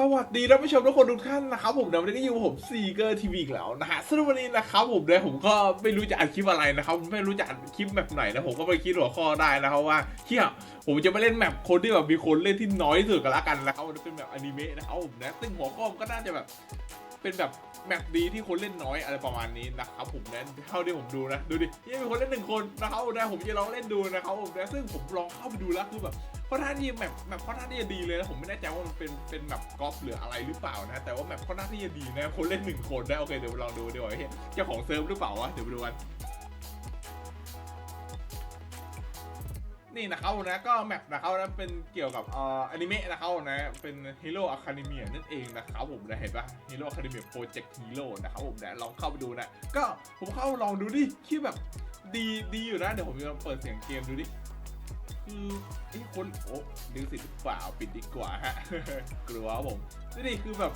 สวัสดีท่านผู้ชมทุกคนทุกท่านนะครับผมเดี๋ยววันนี้ก็อยู่กับผมซีเกอร์ทีวีอีกแล้วนะฮะซึ่งวันนี้นะครับผมเนี่ยผมก็ไม่รู้จะอัดคลิปอะไรนะครับไม่รู้จะอัดคลิปแบบไหนนะผมก็ไปคิดหัวข้อได้นะครับว่าเฮียผมจะไปเล่นแมปคนที่แบบมีคนเล่นที่น้อยที่สุดกันละกันนะครับมันเป็นแบบอนิเมะนะครับผมนะซึ่งหัวข้อมันก็น่าจะแบบ เป็นแบบแมปดีที่คนเล่นน้อยอะไรประมาณนี้นะครับผมนะเท่าที่ผมดูนะดูดิยังมีคนเล่นหนึ่งคนนะครับนะผมจะลองเล่นดูนะครับผมนะซึ่งผมลองเข้าไปดูแล้วคือแบบค่อนข้างที่แมปแมปค่อนข้างที่จะดีเลยนะผมไม่แน่ใจว่ามันเป็นเป็นแบบกอล์ฟหรืออะไรหรือเปล่านะ แต่ว่าแมปค่อนข้างที่จะดีนะคนเล่นหนึ่งคนได้โอเคเดี๋ยวลองดูดีกว่าเจ้าของเซิร์ฟหรือเปล่าวะเดี๋ยวไปดูกัน นี่นะครับนะก็แมปนะครับนะเป็นเกี่ยวกับเอ่ออนิเมะนะครับนะเป็น Hero Academia นั่นเองนะครับผมนะเห็นปะ Hero Academia Project Hero นะครับผมนะลองเข้าไปดูนะก็ผมเข้าลองดูดิคิดแบบดีดีอยู่นะเดี๋ยวผมจะเปิดเสียงเกมดูดิคือไอ้คนโอ้ดึงสิทธิ์เปล่าปิดดีกว่าฮะกลัวผมนี่คือแบบ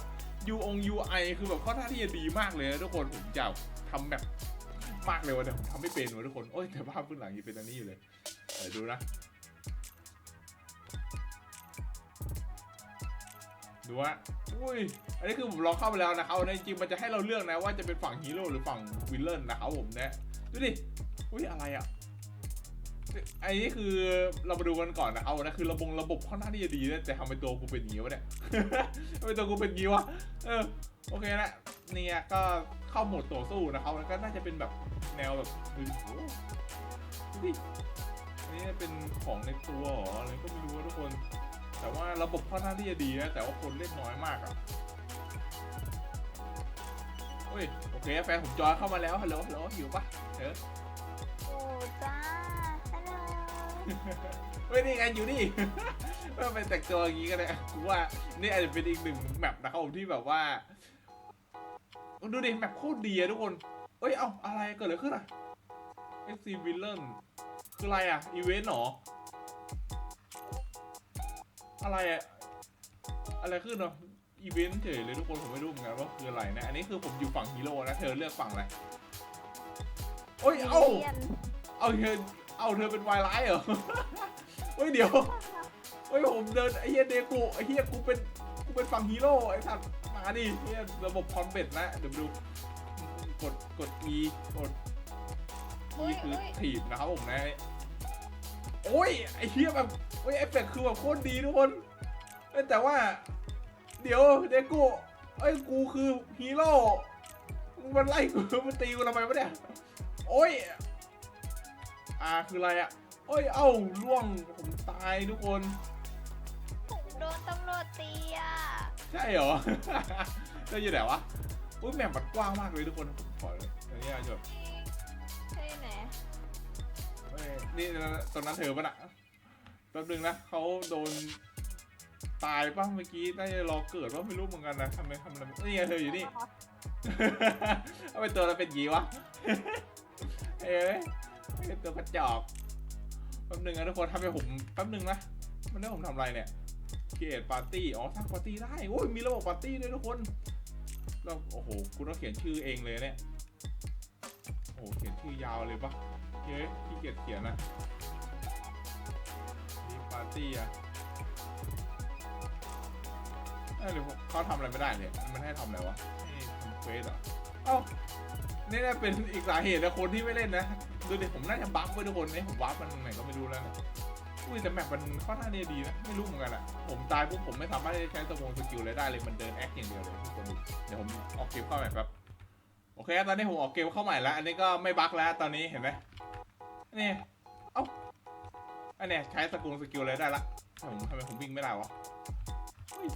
U อง UI คือแบบค่อนข้าที่จะดีมากเลยนะทุกคนผมจะทำแบบมากเลยวันนี้ผมทำไม่เป็นวะทุกคน โอ้ยแต่ภาพพื้นหลังยังเป็นอันนี้อยู่เลย เดี๋ยวดูนะ ดูว่าอุ้ย อันนี้คือผมลองเข้าไปแล้วนะครับในจริงมันจะให้เราเลือกนะว่าจะเป็นฝั่งฮีโร่หรือฝั่งวิลเลนนะครับผมนะ ดูดิ อุ้ยอะไรอะอ้นี่คือเรามาดูกันก่อนนะครับนะคือระบบระบบค่อนข้าที่จะดีนะแต่ทำไมตัวกูเป็นอย่างนี้วะเนี่ยทำไมตัวกูเป็นอย่างนี้วะเออโอเคนะเนี่ยก็เข้าโหมดต่อสู้นะครับมันก็น่าจะเป็นแบบแนวแบบดูดิ นนี้เป็นของในตัวเหรออะไรก็ไม่รู้นะทุกคน แต่ว่าระบบค่อนข้างที่จะดีนะแต่ว่าคนเล่นน้อยมากอะเฮ้ยโอเคแฟนผมจอยเข้ามาแล้วฮัลโหลฮัลโหลหิวปะเออโอ้จ้าฮัลโหลเฮ้ยนี่ไงอยู่นี่ไม่ต้องไปแต่งตัวอย่างนี้กันเลยกูว่านี่อาจจะเป็นอีกหนึ่งแมปนะครับผมที่แบบว่าดูดิแมปโคตรดีอะทุกคนเอ้ยเอ้าอะไรเกิดอะไรขึ้นอะ FC Villain คืออะไรอะอีเวนต์หรอ อะไรอะอะไรขึ้นเนาะอีเวนต์เฉยเลยทุกคนผมไม่รู้เหมือนกันว่าคืออะไรนะ อันนี้คือผมอยู่ฝั่งฮีโร่นะ เธอเลือกฝั่งอะไร โอ้ย เอ้าเรียนเอาเธอเอาเธอเป็นวายร้ายเหรอเฮ้ยเดี๋ยวเฮ้ยผมเดินไอ้เฮียเดกูไอ้เฮียกูเป็นกูเป็นฝั่งฮีโร่ไอ้สัตว์มาดิเฮียระบบคอมเบตนะเดี๋ยวดูกดกด E กด E คือถีบนะครับผมนะโอ้ยไอ้เฮียแบบโอ้ยเอฟเฟกต์คือแบบโคตรดีทุกคนเอ้ยแต่ว่า เดี๋ยวเดกูไอ้ยกูคือฮีโร่มึงมันไล่กูมันตีกูทำไมวะเนี่ยโอ้ยอ่าคืออะไรอะโอ้ยเอ้าล่วงผมตายทุกคนผมโดนตำรวจตีอะใช่เหรอได้ยินไหนวะอุ้ยแมปมันกว้างมากเลยทุกคนผมขอเลยอันนี้อาจจะแบบใช่ไหนเอ้ย นี่ตรงนั้นเธอปะน่ะแป๊บนึงนะเขาโดนตายป่ะเมื่อกี้น่าจะรอเกิดว่าไม่รู้เหมือนกันนะทำไมทำอะไรนี่ไงเธออยู่นี่ทำไมตัวเราเป็นยีวะเอ้ยเป็นตัวกระจอกแป๊บนึงนะทุกคนทำให้ผมแป๊บนึงนะมันได้ผมทำอะไรเนี่ย create party อ๋อสร้างปาร์ตี้ได้โอ้ยมีระบบปาร์ตี้ด้วยทุกคนแล้วโอ้โหคุณต้องเขียนชื่อเองเลยเนี่ยโอ้โหเขียนชื่อยาวเลยปะเฮ้ยขี้เกียจเขียนนะมีปาร์ตี้อะเอ้หรือเขาทำอะไรไม่ได้เนี่ยมันให้ทำอะไรวะทำเควสเหรอเอ้านี่น่าเป็นอีกสาเหตุนะคนที่ไม่เล่นนะดูดิผมน่าจะบัฟไว้ทุกคนเนี่ยผมวัฟมันไหนก็ไม่รู้แล้วนะอุ้ยแต่แมปมันค่อนข้างดีนะไม่รู้เหมือนกันอะผมตายปุ๊บผมไม่สามารถใช้สมองสกิลอะไรได้เลยมันเดินแอคอย่างเดียวเลยทุกคนดูเดี๋ยวผมออกเกมเข้าใหม่แป๊บ อเคตอนนี้ผมออกเกมเข้าใหม่แล้ว อันนี้ก็ไม่บั๊กแล้วตอนนี้เห็นไหมนี่เอ้าอันเนี้ยใช้สกุลสกิลอะไรได้ละทำไมผมทำไมผมวิ่งไม่ได้วะเฮ้ย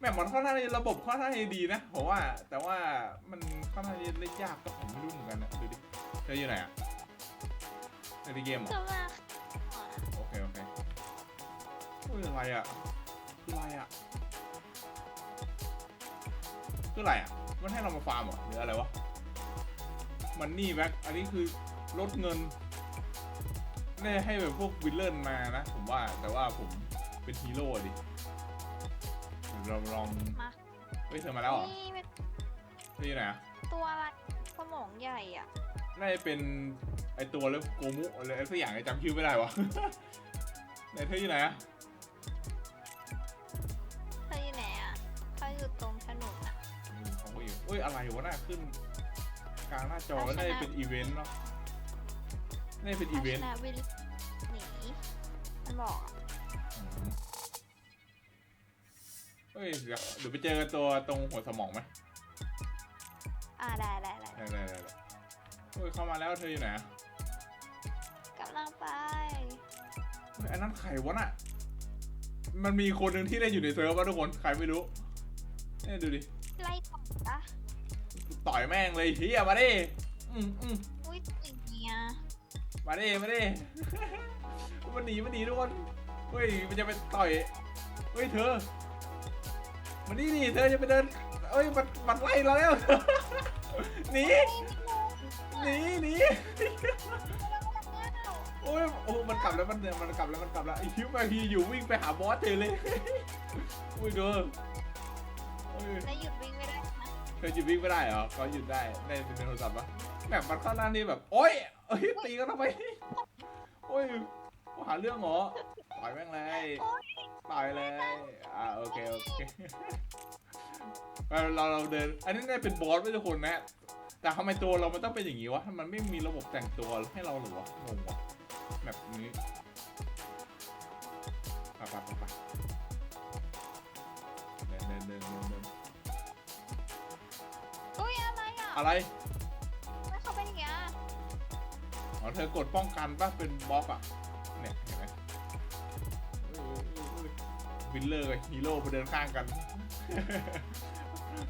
แมปมันค่อนข้างที่ระบบค่อนข้างที่ดีนะผมว่า แต่ว่ามันค่อนข้างที่เล่นยากก็ผมไม่รู้เหมือนกันนะดูดิเธออยู่ไหนอะในที่เกมเหรอก็มาโอเคโอเคอุ้ยอะไรอะคืออะไรอะคืออะไรอะมันให้เรามาฟาร์มเหรอหรืออะไรวะ มันนี่แบ็คอันนี้คือลดเงินแน่ให้แบบพวกวิลเลนมานะ ผมว่าแต่ว่าผมเป็นฮีโร่ดิเดี๋ยวเราลองมาเฮ้ยเธอมาแล้วเหรอนี่เป็นเธออยู่ไหนอะตัวอะไรสมองใหญ่อะ น่าจะเป็นไอตัวเล็บโกมุอะไรสักอย่างไอจำชื่อไม่ได้วะ ไหนเธออยู่ไหนอะเธออยู่ไหนอะเธออยู่ตรงถนนอะอืมของผู้หญิงเอ้ยอะไรวะน่าขึ้น กลางหน้าจอเอาชนะน่าจะเป็นอีเวนต์เนาะน่าจะเป็นอีเวนต์ชนะวิลหนีมันบอกอะอืมเฮ้ยเดี๋ยวเดี๋ยวไปเจอกันตัวตรงหัวสมองไหมอ่าได้ได้ได้ได้ได้ได้ได้เฮ้ยเข้ามาแล้วเธออยู่ไหนอะกำลังไปเฮ้ยอันนั้นใครวะน่ะ มันมีคนหนึ่งที่เล่นอยู่ในเซิร์ฟวะทุกคนใครไม่รู้เนี่ยดูดิ ไล่ต่อปะ ต่อยแม่งเลยเฮียมาดิอืมอืมอุ้ยติงเนียมาดิมาดิ มันหนีมันหนีทุกคนเฮ้ยมันจะไปต่อยเฮ้ยเธอมันนี่นี่เธอจะไปเดินเอ้ยมันมันไล่เราแล้วหนีหนีหนีโอ้ยโอ้มันกลับแล้วมันมันกลับแล้วมันกลับแล้วไอ้คิวมาพีอยู่วิ่งไปหาบอสเธอเลยอุ้ยเธอเฮ้ยแล้วหยุดวิ่งไม่ได้นะเธอหยุดวิ่งไม่ได้เหรอเขาหยุดได้ได้เป็นโทรศัพท์ปะแบบมันเข้าหน้านี่แบบ โอ๊ยเอ้ยตีกันทำไมโอ้ยหาเรื่องเหรอต่อยแม่งเลยต่อยเลยอ่าโอเคโอเคเราเราเดิน อันนี้ได้เป็นบอสไม่ทุกคนนะ แต่ทำไมตัวเรามันต้องเป็นอย่างนี้วะมันไม่มีระบบแต่งตัวให้เราหรอวะงงวะแบบนี้ อะไรอะอะไรไม่เข้าไปอย่างเงี้ยอ๋อเธอกดป้องกันป่ะเป็นบล็อกอะเนี่ยเห็นไหมวินเลอร์กับฮีโร่มาเดินข้างกัน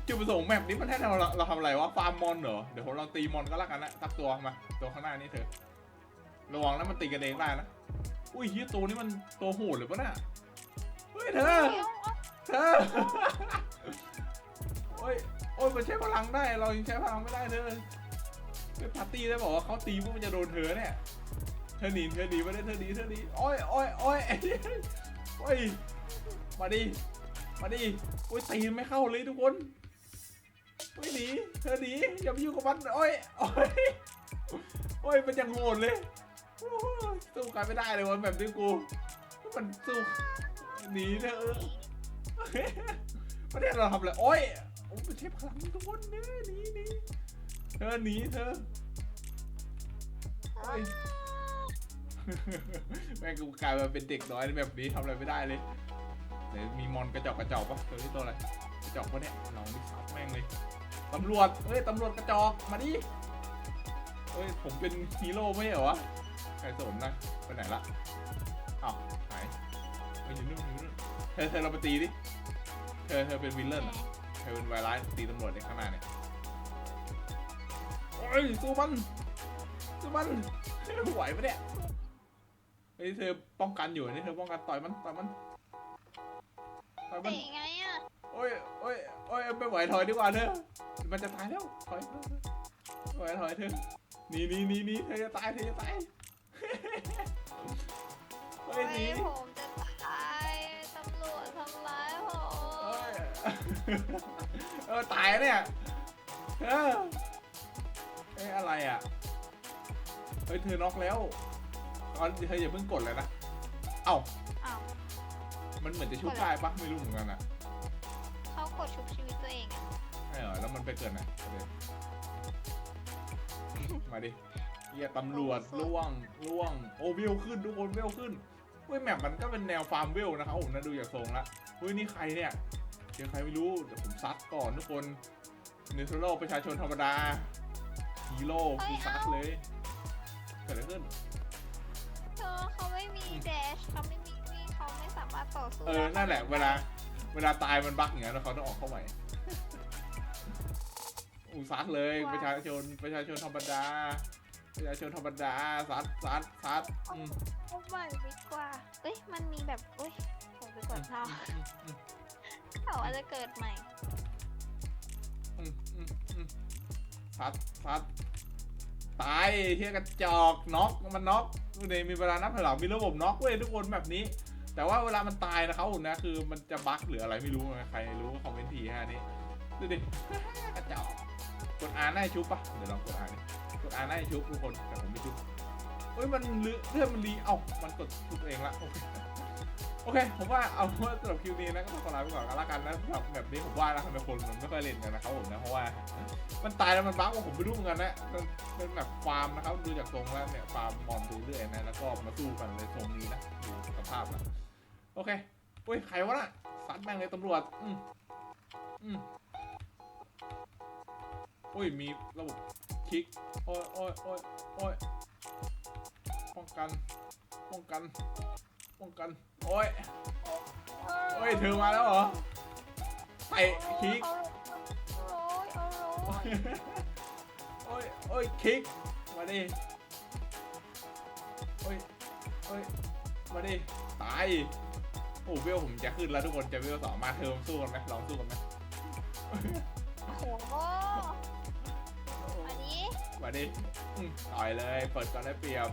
จุดประสงค์แมปนี้มันให้เราเราทำอะไรวะฟาร์มมอนเหรอ เดี๋ยวผมลองตีมอนก็แล้วกันนะสักตัวมาตัวข้างหน้านี่เธอระวังนะมันตีกันเองได้นะอุ้ยเฮียตัวนี้มันตัวโหดเลยปะน่ะเฮ้ยเธอเดี๋ยวเอาเธอโอ้ยโอ้ยมันใช้พลังได้ เรายังใช้พลังไม่ได้เธอเป็นปาร์ตี้ได้บอกว่าเขาตีพวกมันจะโดนเธอเนี่ย เธอหนีเธอหนีมาได้เธอหนีเธอหนีโอ้ยโอ้ยโอ้ยโอ้ย มาดิ มาดิ โอ้ยตีไม่เข้าเลยทุกคนโอ้ยหนี เธอหนีอย่าไปยุ่งกับมันโอ้ยโอ้ยโอ้ยมันยังโหดเลยสู้กันไม่ได้เลยวันแบบนี้กู มันสู้หนีเธอะประเทศเราทำอะไรโอ้ย โอ้ยมันใช้พลังทุกคนเนอะหนีหนีเธอหนีเธอโอ้ยแม่งกูกลายมาเป็นเด็กน้อยแบบนี้ทำอะไรไม่ได้เลยเดี๋ยวมีมอนกระจอกกระจอกปะตัวนี้ตัวอะไรกระจอกปะเนี่ยเราดิซับแม่งเลยตำรวจเฮ้ยตำรวจกระจอกมาดิเฮ้ยผมเป็นฮีโร่ไม่เหรอวะใครสนนะไปไหนละอ้าวหายไปอยู่นู่นอยู่นู่นเธอเธอเราไปตีดิเธอเธอเป็นวิลเลนเหรอเธอเป็นไวรัสตีตำรวจในข้างหน้าเนี่ยโอ้ยสู้มันสู้มันไหวปะเนี่ยเฮ้ยเธอป้องกันอยู่นี่เธอป้องกันต่อยมันต่อยมันต่อยมันเตะไงอะโอ้ยโอ้ยโอ้ยไม่ไหวถอยดีกว่าเธอมันจะตายแล้วถอยถอยถอยถอยเธอหนีหนีหนีหนีเธอจะตายเธอจะตายเฮ้โอ้ยยหนี เออตายแล้วเนี่ย เออเอ้ยอะไรอะ เฮ้ยเธอน็อกแล้วเอาเธออย่าเพิ่งกดเลยนะ เอ้า อ้าวมันเหมือนจะชุบได้ปะไม่รู้เหมือนกันอะเขากดชุบชีวิตตัวเองอะใช่เหรอแล้วมันไปเกิดไหนเอาดิมาดิเฮียตำรวจล่วงล่วง โอ้เวลขึ้นทุกคนเวลขึ้นเฮ้ยแมปมันก็เป็นแนวฟาร์มเวลนะครับผมนะดูจากทรงละเฮ้ยนี่ใครเนี่ย เจอใครไม่รู้เดี๋ยวผมซัดก่อนทุกคนเนเธอร์โลประชาชนธรรมดาฮีโร่คือซัดเลยเกิดอะไรขึ้นเธอเขาไม่มีแดชเขาไม่มีมีดเขาไม่สามารถต่อสู้เออนั่นแหละ เวลา เวลาตายมันบั๊กอย่างเงี้ยแล้วเขาต้องออกเข้าใหม่อูซัดเลยประชาชนประชาชนธรรมดาประชาชนธรรมดาซัดซัดซัดอืมเอาใหม่ดีกว่าเอ้ยมันมีแบบเอ้ยผมไปกดเท่าอืมอืม เขาว่าจะเกิดใหม่ อืมอืมอืมซัดซัดตายเฮียกระจอกน็อกมันน็อกในมีเวลานับถอยหลังมีระบบน็อกเว้ยทุกคนแบบนี้ แต่ว่าเวลามันตายนะครับผมนะคือมันจะบั๊กหรืออะไรไม่รู้นะใครรู้ก็คอมเมนต์ทีฮะนี่ดูดิกระจอกกดอาร์ได้ชุบปะเดี๋ยวลองกดอาร์ดิกดอาร์ได้ชุบทุกคนแต่ผมไม่ชุบเฮ้ยมันเลือดเลือดมันรีเอ้ามันกดชุบเองละโอเค โอเค ผมว่าเอาว่าสำหรับคิวนี้นะก็ต้องขอลาไปก่อนกันละกันนะสำหรับแบบนี้ผมว่านะทำไมคนมันไม่ค่อยเล่นกันนะครับผมนะเพราะว่า มันตายแล้วมันบั๊กว่าผมไม่รู้เหมือนกันนะมันเป็นแบบฟาร์มนะครับดูจากทรงแล้วเนี่ยฟาร์มมอนดูเรื่อยนะแล้วก็มาสู้กันในทรงนี้นะดูสภาพนะโอเคอุ้ยใครวะน่ะซัดแม่งเลยตำรวจอืมอืมอุ้ยมีระบบคลิกโอ้ยโอ้ยโอ้ยโอ้ยป้องกันป้องกันป้องกัน โอ้ยโอ้ยเธอมาแล้วเหรอเตะคลิกโอ้ยโอ้ยโอ้ยโอ้ยโอ้ยคลิกมาดิโอ้ยโอ้ยมาดิตายโอ้เวลผมจะขึ้นแล้วทุกคนจะเวลสองมาเทอมสู้กันไหมลองสู้กันไหมโอ้โหอันนี้มาดิอืมต่อยเลยเปิดก่อนได้เปรียบ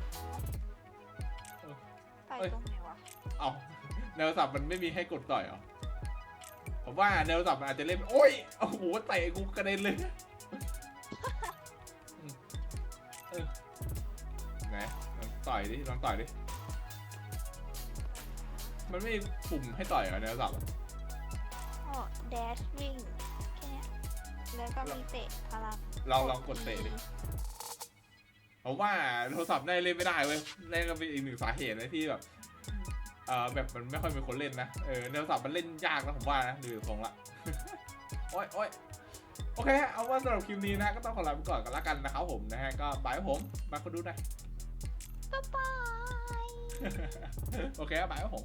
ไปตรงไหนวะ เอาแนวสับมันไม่มีให้กดต่อยเหรอผมว่าแนวสับมันอาจจะเล่น โอ้ยโอ้โหเตะกูกระเด็นเลยอืมเออไหนลองต่อยดิลองต่อยดิ มันไม่มีปุ่มให้ต่อยเหรอแนวสับอะอ๋อแดชวิ่งแค่เนี้ยแล้วก็มีเตะพลังลองลองกดเตะดิผมว่าโทรศัพท์ได้เล่นไม่ได้เว้ยนั่นก็เป็นอีกหนึ่งสาเหตุนะที่แบบ เออแบบมันไม่ค่อยมีคนเล่นนะ เออโทรศัพท์มันเล่นยากนะผมว่านะดูจากทรงละ โอ้ยโอ้ยโอเค เอาว่าสำหรับคลิปนี้นะ ก็ต้องขอลาไปก่อนกันละกันนะครับผมนะฮะ ก็บายครับผม มาคนดูหน่อย บ๊ายบาย โอเคบายครับผม